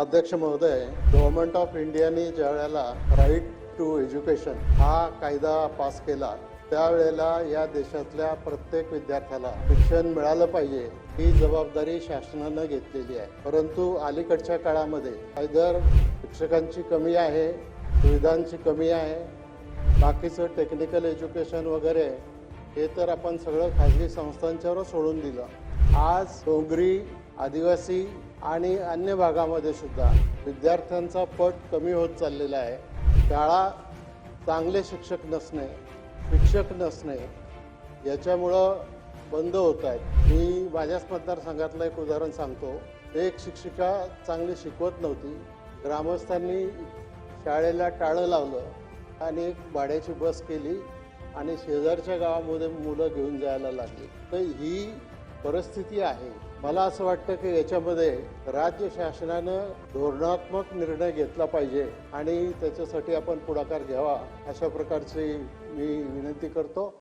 अध्यक्ष महोदय government of इंडियाने ज्या वेळेला राईट टू एज्युकेशन हा कायदा पास केला त्यावेळेला या देशातल्या प्रत्येक विद्यार्थ्याला शिक्षण मिळालं पाहिजे ही जबाबदारी शासनानं घेतलेली आहे. परंतु अलीकडच्या काळामध्ये आयदर शिक्षकांची कमी आहे सुविधांची कमी आहे बाकीचं टेक्निकल एज्युकेशन वगैरे हे तर आपण सगळं खाजगी संस्थांच्यावर सोडून दिलं. आज डोंगरी आदिवासी आणि अन्य भागामध्ये सुद्धा विद्यार्थ्यांचा पट कमी होत चाललेला आहे. शाळा चांगले शिक्षक नसणे शिक्षक नसणे याच्यामुळं बंद होत आहेत. मी माझ्याच मतदारसंघातलं एक उदाहरण सांगतो. एक शिक्षिका चांगली शिकवत नव्हती. ग्रामस्थांनी शाळेला टाळं लावलं आणि एक भाड्याची बस केली आणि शेजारच्या गावामध्ये मुलं घेऊन जायला लागली. तर ही परिस्थिती आहे. मला असं वाटतं की याच्यामध्ये राज्य शासनानं धोरणात्मक निर्णय घेतला पाहिजे आणि त्याच्यासाठी आपण पुढाकार घ्यावा अशा प्रकारची मी विनंती करतो.